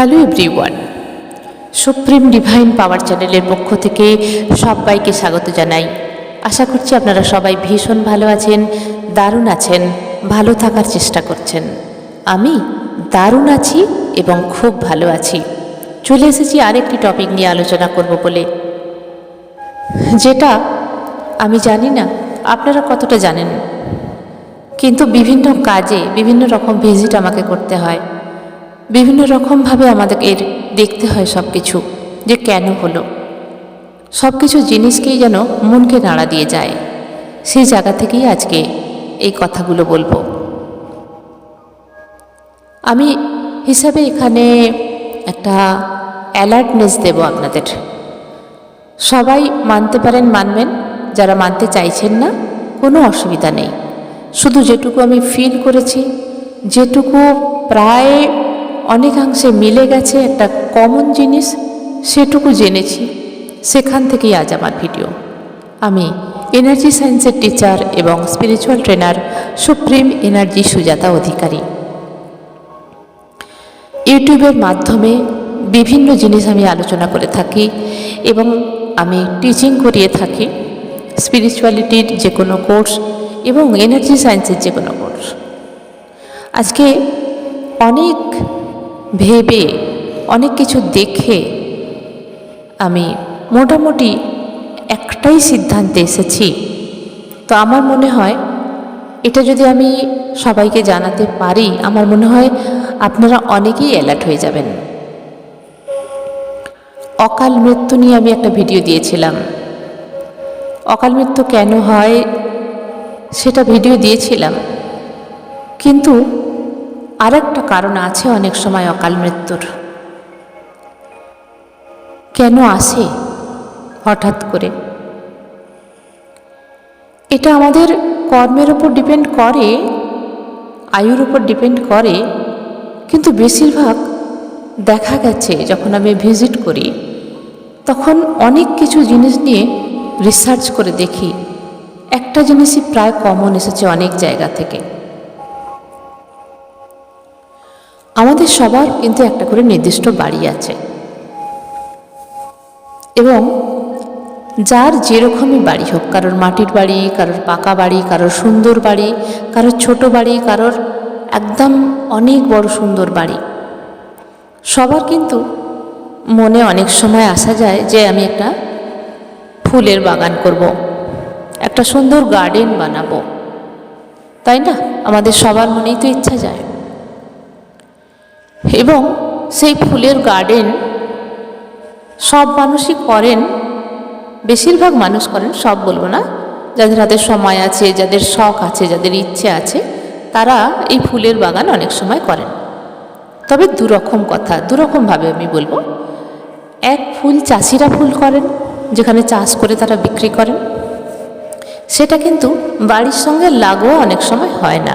Hello everyone. Supreme divine power চ্যানেলের পক্ষ থেকে সবাইকে স্বাগত জানাই। আশা করছি আপনারা সবাই ভীষণ ভালো আছেন, দারুণ আছেন, ভালো থাকার চেষ্টা করছেন। আমি দারুণ আছি এবং খুব ভালো আছি। চলে এসেছি আরেকটি টপিক নিয়ে আলোচনা করব বলে। যেটা আমি জানি না, আপনারা কতটা জানেন? কিন্তু বিভিন্ন কাজে বিভিন্ন রকম ভিজিট আমাকে করতে হয়। বিভিন্ন রকমভাবে আমাদের এর দেখতে হয় সব কিছু যে কেন হলো। সব কিছু জিনিসকেই যেন মনকে নাড়া দিয়ে যায়। সেই জায়গা থেকেই আজকে এই কথাগুলো বলব। আমি হিসাবে এখানে একটা অ্যালার্টনেস দেব আপনাদের। সবাই মানতে পারেন, মানবেন, যারা মানতে চাইছেন না, কোনো অসুবিধা নেই। শুধু যেটুকু আমি ফিল করেছি, যেটুকু প্রায় অনেকাংশে মিলে গেছে একটা কমন জিনিস, সেটুকু জেনেছি। সেখান থেকেই আজ আমার ভিডিও। আমি এনার্জি সায়েন্সের টিচার এবং spiritual trainer supreme energy Sujata Adhikari. ইউটিউবের মাধ্যমে বিভিন্ন জিনিস আমি আলোচনা করে থাকি এবং আমি টিচিং করিয়ে থাকি স্পিরিচুয়ালিটির যে কোনো কোর্স এবং এনার্জি সায়েন্সের যে কোনো কোর্স আজকে অনেক ভেবে অনেক কিছু দেখে আমি মোটামুটি একটাই সিদ্ধান্তে এসেছি। তো আমার মনে হয় এটা যদি আমি সবাইকে জানাতে পারি, আমার মনে হয় আপনারা অনেকেই অ্যালার্ট হয়ে যাবেন। অকাল মৃত্যু নিয়ে আমি একটা ভিডিও দিয়েছিলাম। অকাল মৃত্যু কেন হয় সেটা ভিডিও দিয়েছিলাম। কিন্তু আর একটা কারণ আছে অনেক সময় অকাল মৃত্যুর। কেন আসে? হঠাৎ করে। এটা আমাদের কর্মের উপর ডিপেন্ড করে, আয়ুর উপর ডিপেন্ড করে, কিন্তু বেশিরভাগ দেখা গেছে, যখন আমি ভিজিট করি, তখন অনেক কিছু জিনিস নিয়ে রিসার্চ করে দেখি। একটা জিনিসই প্রায় কমন এসেছে অনেক জায়গা থেকে। আমাদের সবার কিন্তু একটা করে নির্দিষ্ট বাড়ি আছে। এবং যার যেরকমই বাড়ি হোক, কারোর মাটির বাড়ি, কারোর পাকা বাড়ি, কারোর সুন্দর বাড়ি, কারোর ছোট বাড়ি, কারোর একদম অনেক বড় সুন্দর বাড়ি, সবার কিন্তু মনে অনেক সময় আসা যায় যে আমি একটা ফুলের বাগান করব। একটা সুন্দর গার্ডেন বানাবো। তাই না? আমাদের সবার মনেই তো ইচ্ছা যায়। এবং সেই ফুলের গার্ডেন সব মানুষই করেন, বেশিরভাগ মানুষ করেন, সব বলব না। যাদের হাতে সময় আছে, যাদের শখ আছে, যাদের ইচ্ছে আছে, তারা এই ফুলের বাগান অনেক সময় করেন। তবে দুরকম কথা, দুরকমভাবে আমি বলব, এক ফুল চাষিরা ফুল করেন, যেখানে চাষ করে তারা বিক্রি করেন, সেটা কিন্তু বাড়ির সঙ্গে লাগোয়া অনেক সময় হয় না।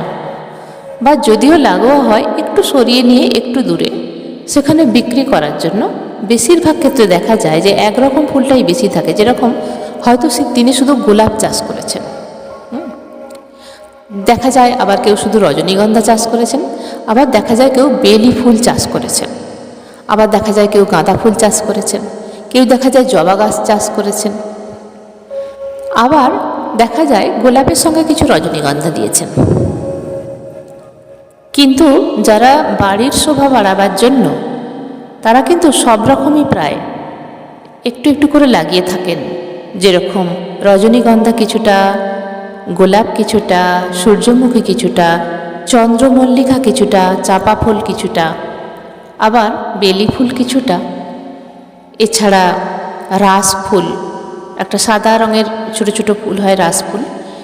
বা যদিও লাগোয়া হয়, একটু সরিয়ে নিয়ে একটু দূরে। সেখানে বিক্রি করার জন্য বেশিরভাগ ক্ষেত্রে দেখা যায় যে একরকম ফুলটাই বেশি থাকে, যেরকম হয়তো সে তিনি শুধু গোলাপ চাষ করেছেন। দেখা যায় আবার কেউ শুধু রজনীগন্ধা চাষ করেছেন, আবার দেখা যায় কেউ বেলি ফুল চাষ করেছেন। আবার দেখা যায় কেউ গাঁদা ফুল চাষ করেছেন, কেউ দেখা যায় জবা গাছ চাষ করেছেন। আবার দেখা যায় গোলাপের সঙ্গে কিছু রজনীগন্ধা দিয়েছেন। কিন্তু যারা বাড়ির শোভা বাড়াবার জন্য, তারা কিন্তু সব রকমই প্রায় একটু একটু করে লাগিয়ে থাকেন। যেরকম রজনীগন্ধা কিছুটা, গোলাপ কিছুটা, সূর্যমুখী কিছুটা, চন্দ্রমল্লিকা কিছুটা, চাপা ফুল কিছুটা, আবার বেলি ফুল কিছুটা। এছাড়া রাস ফুল, একটা সাদা রঙের ছোট ছোট ফুল হয় রাস ফুল,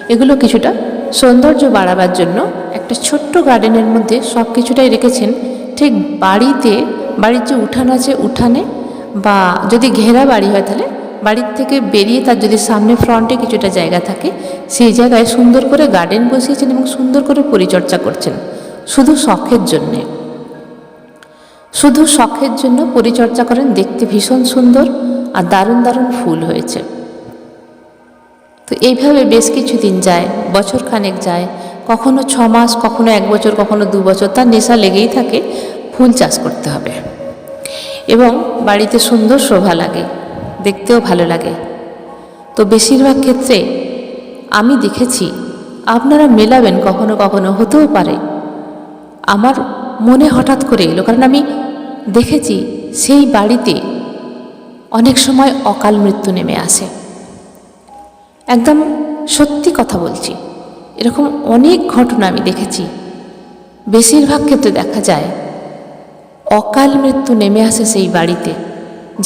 এগুলো কিছুটা সৌন্দর্য বাড়াবার জন্য একটা ছোট্ট গার্ডেনের মধ্যে সব কিছুটাই রেখেছেন। ঠিক বাড়িতে, বাড়ির যে উঠান আছে উঠানে বা যদি ঘেরা বাড়ি হয় তাহলে বাড়ির থেকে বেরিয়ে তার যদি সামনে ফ্রন্টে কিছুটা জায়গা থাকে, সেই জায়গায় সুন্দর করে গার্ডেন বসিয়েছেন এবং সুন্দর করে পরিচর্যা করছেন। শুধু শখের জন্যে। শুধু শখের জন্য পরিচর্যা করেন, দেখতে ভীষণ সুন্দর আর দারুণ দারুণ ফুল হয়েছে। তো এইভাবে বেশ কিছু দিন যায় বছর খানেক যায়। কখনো ছ মাস কখনো এক বছর, কখনো দু বছর, তার নেশা লেগেই থাকে ফুল চাষ করতে হবে। এবং বাড়িতে সুন্দর শোভা লাগে, দেখতেও ভালো লাগে। তো বেশিরভাগ ক্ষেত্রে আমি দেখেছি, আপনারা মেলাবেন কখনো কখনো, হতেও পারে। আমার মনে হঠাৎ করে এলো, কারণ আমি দেখেছি সেই বাড়িতে অনেক সময় অকাল মৃত্যু নেমে আসে। একদম সত্যি কথা বলছি। এরকম অনেক ঘটনা আমি দেখেছি। বেশিরভাগ ক্ষেত্রে দেখা যায়, অকাল মৃত্যু নেমে আসে সেই বাড়িতে,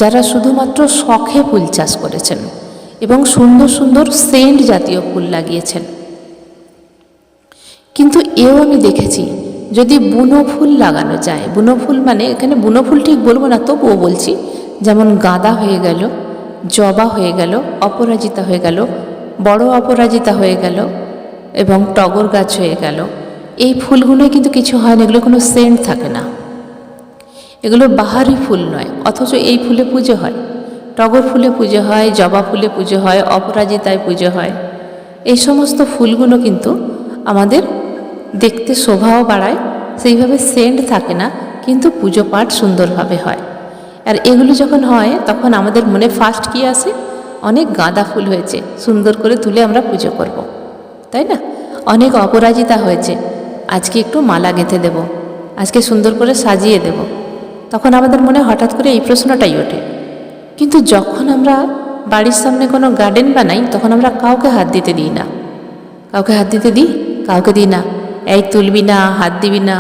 যারা শুধুমাত্র শখে ফুল চাষ করেছেন এবং সুন্দর সুন্দর সেন্ট জাতীয় ফুল লাগিয়েছেন। কিন্তু এও আমি দেখেছি, যদি বুনো ফুল লাগানো যায়, বুনো ফুল মানে এখানে বুনো ফুল ঠিক বলব না, তবুও বলছি, যেমন গাঁদা হয়ে গেল, জবা হয়ে গেল, অপরাজিতা হয়ে গেল বড় অপরাজিতা হয়ে গেল এবং টগর গাছ হয়ে গেল। এই ফুলগুলোই কিন্তু কিছু হয় না এগুলো কোনো সেন্ট থাকে না। এগুলো বাহারি ফুল নয়, অথচ এই ফুলে পুজো হয়। টগর ফুলে পুজো হয়, জবা ফুলে পুজো হয়, অপরাজিতায় পুজো হয়। এই সমস্ত ফুলগুলো কিন্তু আমাদের দেখতে শোভাও বাড়ায়, সেইভাবে সেন্ট থাকে না, কিন্তু পুজো পাঠ সুন্দরভাবে হয়। আর এগুলো যখন হয়, তখন আমাদের মনে ফার্স্ট কি আসে? অনেক গাঁদা ফুল হয়েছে, সুন্দর করে তুলে আমরা পুজো করব। তাই না? অনেক অপরাজিতা হয়েছে। আজকে একটু মালা গেঁথে দেব, আজকে সুন্দর করে সাজিয়ে দেব। তখন আমাদের মনে হঠাৎ করে এই প্রশ্নটাই ওঠে। কিন্তু যখন আমরা বাড়ির সামনে কোনো গার্ডেন বানাই, তখন আমরা কাউকে হাত দিতে দিই না। কাউকে হাত দিতে দিই? কাউকে দিই না। এই তুলবি না, হাত দিবি না।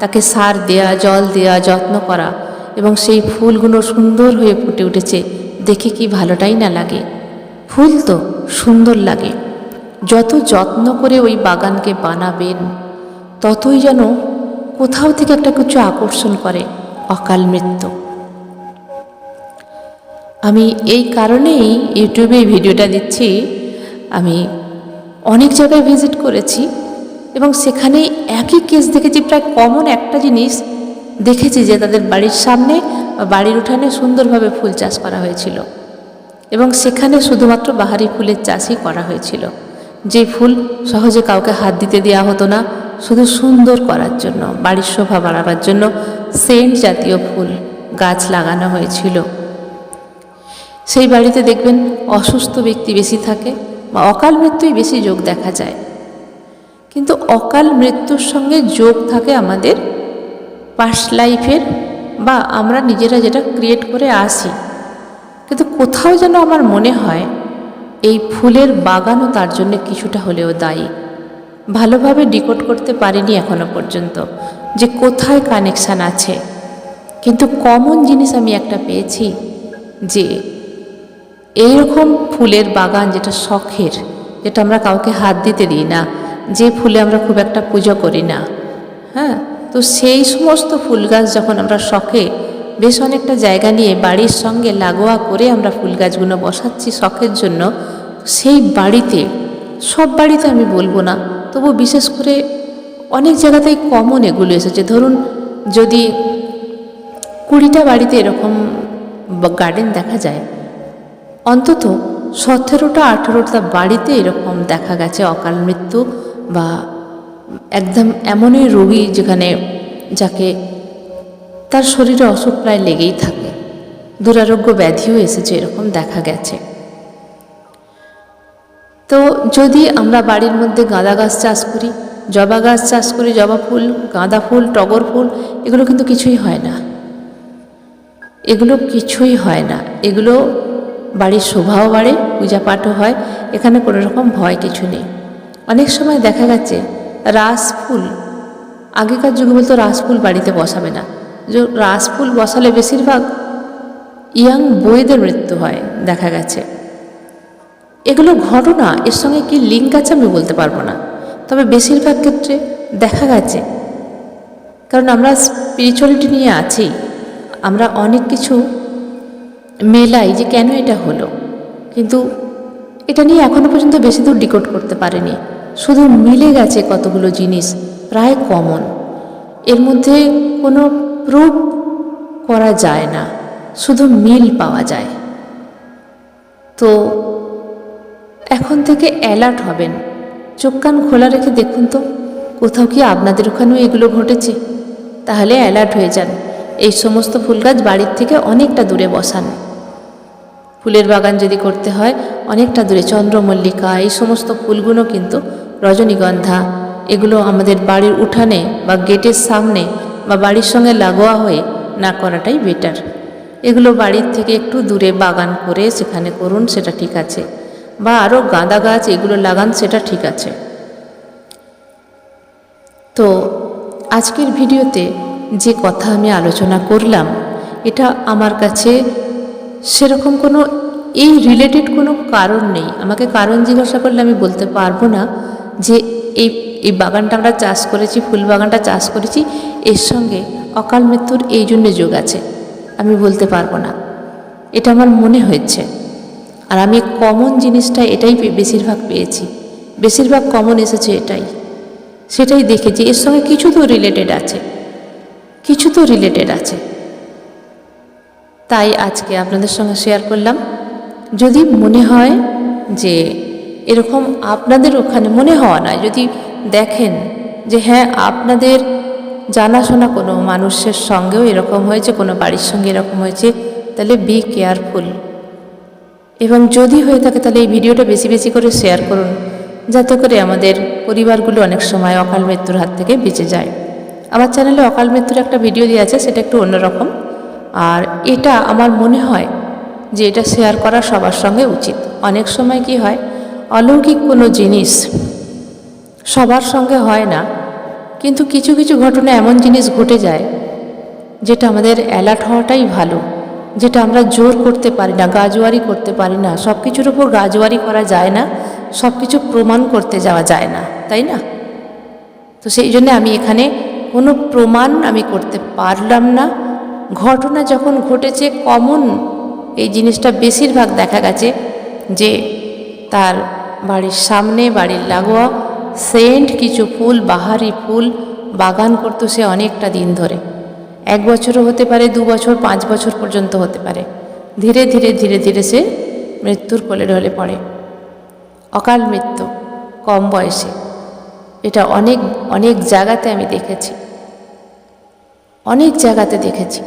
তাকে সার দেয়া, জল দেয়া, যত্ন করা। এবং সেই ফুলগুলো সুন্দর হয়ে ফুটে উঠেছে। দেখে কি ভালোটাই না লাগে। ফুল তো সুন্দর লাগে। যত যত্ন করে ওই বাগানকে বানাবেন, ততই যেন কোথাও থেকে একটা কিছু আকর্ষণ করে অকাল মৃত্যু। আমি এই কারণেই ইউটিউবে ভিডিওটা দিচ্ছি। আমি অনেক জায়গায় ভিজিট করেছি এবং সেখানে একই কেস দেখেছি, প্রায় কমন একটা জিনিস দেখেছি যে তাদের বাড়ির সামনে বাড়ির উঠানে সুন্দরভাবে ফুল চাষ করা হয়েছিল। এবং সেখানে শুধুমাত্র বাহারি ফুলের চাষই করা হয়েছিল। যে ফুল সহজে কাউকে হাত দিতে দেওয়া হতো না, শুধু সুন্দর করার জন্য, বাড়ির শোভা বাড়াবার জন্য সেন্ট জাতীয় ফুল গাছ লাগানো হয়েছিল। সেই বাড়িতে দেখবেন অসুস্থ ব্যক্তি বেশি থাকে বা অকাল মৃত্যুই বেশি যোগ দেখা যায়। কিন্তু অকাল মৃত্যুর সঙ্গে যোগ থাকে আমাদের পাস্ট লাইফের বা আমরা নিজেরা যেটা ক্রিয়েট করে আসি। কিন্তু কোথাও যেন আমার মনে হয়, এই ফুলের বাগানও তার জন্য কিছুটা হলেও দায়ী। ভালোভাবে ডিকোড করতে পারিনি এখনও পর্যন্ত যে কোথায় কানেকশান আছে। কিন্তু কমন জিনিস আমি একটা পেয়েছি যে, এইরকম ফুলের বাগান যেটা শখের, যেটা আমরা কাউকে হাত দিতে দিই না, যে ফুলে আমরা খুব একটা পুজো করি না। হ্যাঁ? তো সেই সমস্ত ফুল গাছ যখন আমরা শখে, বেশ অনেকটা জায়গা নিয়ে বাড়ির সঙ্গে লাগোয়া করে আমরা ফুল গাছগুলো বসাচ্ছি শখের জন্য, সেই বাড়িতে, সব বাড়িতে আমি বলব না, তবু বিশেষ করে অনেক জায়গাতেই কমন এগুলো এসেছে। ধরুন, যদি কুড়িটা বাড়িতে এরকম গার্ডেন দেখা যায়, অন্তত সতেরোটা আঠেরোটা বাড়িতে এরকম দেখা গেছে অকাল মৃত্যু বা একদম এমনই রোগী যেখানে যাকে তার শরীরে অসুখ প্রায় লেগেই থাকে। দুরারোগ্য ব্যাধিও এসেছে, এরকম দেখা গেছে। তো যদি আমরা বাড়ির মধ্যে গাঁদা গাছ চাষ করি, জবা গাছ চাষ করি, জবা ফুল, গাঁদা ফুল, টগর ফুল, এগুলো কিন্তু কিছুই হয় না। এগুলো কিছুই হয় না। এগুলো বাড়ির শোভাও বাড়ে পূজা পাঠও হয়, এখানে কোনো রকম ভয় কিছু নেই। অনেক সময় দেখা গেছে রাস ফুল আগেকার যুগে বলতো রাস ফুল বাড়িতে বসাবে না। যে রাস ফুল বসালে বেশিরভাগ ইয়াং বইদের মৃত্যু হয়, দেখা গেছে। এগুলো ঘটনা, এর সঙ্গে কি লিঙ্ক আছে আমি বলতে পারব না। তবে বেশিরভাগ ক্ষেত্রে দেখা গেছে। কারণ আমরা স্পিরিচুয়ালিটি নিয়ে আছি। আমরা অনেক কিছু মেলাই যে কেন এটা হলো। কিন্তু এটা নিয়ে এখনও পর্যন্ত বেশি দূর ডিকোড করতে পারেনি। শুধু মিলে গেছে কতগুলো জিনিস, প্রায় কমন। এর মধ্যে কোনো প্রুফ করা যায় না, শুধু মিল পাওয়া যায়। তো এখন থেকে অ্যালার্ট হবেন। চোখ কান খোলা রেখে দেখুন তো, কোথাও কি আপনাদের ওখানেও এগুলো ঘটেছে? তাহলে অ্যালার্ট হয়ে যান। এই সমস্ত ফুল গাছ বাড়ির থেকে অনেকটা দূরে বসান। ফুলের বাগান যদি করতে হয়, অনেকটা দূরে। চন্দ্রমল্লিকা, এই সমস্ত ফুলগুলো কিন্তু রজনীগন্ধা, এগুলো আমাদের বাড়ির উঠানে বা গেটের সামনে বা বাড়ির সঙ্গে লাগোয়া হয়ে না করাটাই বেটার এগুলো বাড়ির থেকে একটু দূরে বাগান করে সেখানে করুন, সেটা ঠিক আছে। বা আরও গাঁদা গাছ এগুলো লাগান, সেটা ঠিক আছে। তো আজকের ভিডিওতে যে কথা আমি আলোচনা করলাম, এটা আমার কাছে সেরকম কোনো এই রিলেটেড কোনো কারণ নেই। আমাকে কারণ জিজ্ঞাসা করলে আমি বলতে পারব না। যে এই এই বাগানটা আমরা চাষ করেছি, ফুল বাগানটা চাষ করেছি, এর সঙ্গে অকাল মৃত্যুর এই জন্যে যোগ আছে। আমি বলতে পারব না। এটা আমার মনে হয়েছে। আর আমি কমন জিনিসটা এটাই বেশিরভাগ পেয়েছি। বেশিরভাগ কমন এসেছে এটাই। সেটাই দেখেছি এর সঙ্গে কিছু তো রিলেটেড আছে। কিছু তো রিলেটেড আছে। তাই আজকে আপনাদের সঙ্গে শেয়ার করলাম। যদি মনে হয় যে এরকম আপনাদের ওখানে মনে হওয়া নয়। যদি দেখেন যে হ্যাঁ আপনাদের জানাশোনা কোনো মানুষের সঙ্গেও এরকম হয়েছে, কোনো বাড়ির সঙ্গে এরকম হয়েছে, তাহলে বি কেয়ারফুল এবং যদি হয়ে থাকে, তাহলে এই ভিডিওটা বেশি বেশি করে শেয়ার করুন, যাতে করে আমাদের পরিবারগুলো অনেক সময় অকাল মৃত্যুর হাত থেকে বেঁচে যায়। আমার চ্যানেলে অকাল মৃত্যুর একটা ভিডিও দেওয়া আছে, সেটা একটু অন্যরকম। আর এটা আমার মনে হয় যে, এটা শেয়ার করা সবার সঙ্গে উচিত। অনেক সময় কি হয় অলৌকিক কোনো জিনিস সবার সঙ্গে হয় না, কিন্তু কিছু কিছু ঘটনা এমন জিনিস ঘটে যায় যেটা আমাদের অ্যালার্ট হওয়াটাই ভালো, যেটা আমরা জোর করতে পারি না, গাজোয়ারি করতে পারি না সব কিছুর উপর গাজোয়ারি করা যায় না সব কিছু প্রমাণ করতে যাওয়া যায় না, তাই না? তো সেই জন্য আমি এখানে কোনো প্রমাণ আমি করতে পারলাম না। ঘটনা যখন ঘটেছে, কমন এই জিনিসটা বেশিরভাগ দেখা গেছে যে তার বাড়ির সামনে বাড়ির লাগোয়া সেন্ট কিছু ফুল, বাহারি ফুল বাগান করতো সে অনেকটা দিন ধরে। এক বছরও হতে পারে, দু বছর, পাঁচ বছর পর্যন্ত হতে পারে। ধীরে ধীরে ধীরে ধীরে সে মৃত্যুর কোলে ঢলে পড়ে। অকাল মৃত্যু, কম বয়সে। এটা অনেক অনেক জায়গাতে আমি দেখেছি। অনেক জায়গাতে দেখেছি।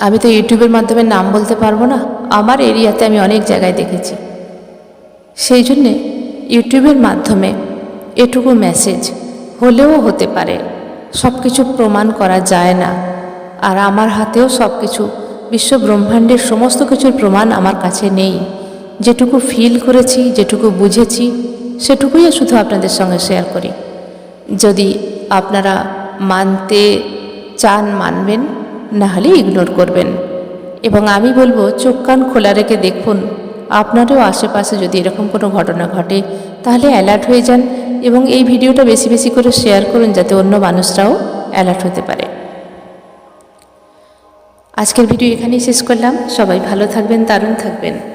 আমি তো ইউটিউবের মাধ্যমে নাম বলতে পারব না, আমার এরিয়াতে আমি অনেক জায়গায় দেখেছি। সেই জন্যে ইউটিউবের মাধ্যমে এটুকু মেসেজ হলেও হতে পারে। সব কিছু প্রমাণ করা যায় না। আর আমার হাতেও সব কিছু বিশ্ব ব্রহ্মাণ্ডের সমস্ত কিছুর প্রমাণ আমার কাছে নেই। যেটুকু ফিল করেছি, যেটুকু বুঝেছি, সেটুকুই শুধু আপনাদের সঙ্গে শেয়ার করি। যদি আপনারা মানতে চান, মানবেন না হলে ইগনোর করবেন। এবং আমি বলব, চোখ কান খোলা রেখে দেখুন আপনারও আশেপাশে যদি এরকম কোনো ঘটনা ঘটে, তাহলে অ্যালার্ট হয়ে যান এবং এই ভিডিওটা বেশি বেশি করে শেয়ার করুন যাতে অন্য মানুষরাও অ্যালার্ট হতে পারে। আজকের ভিডিও এখানেই শেষ করলাম। সবাই ভালো থাকবেন, দারুণ থাকবেন।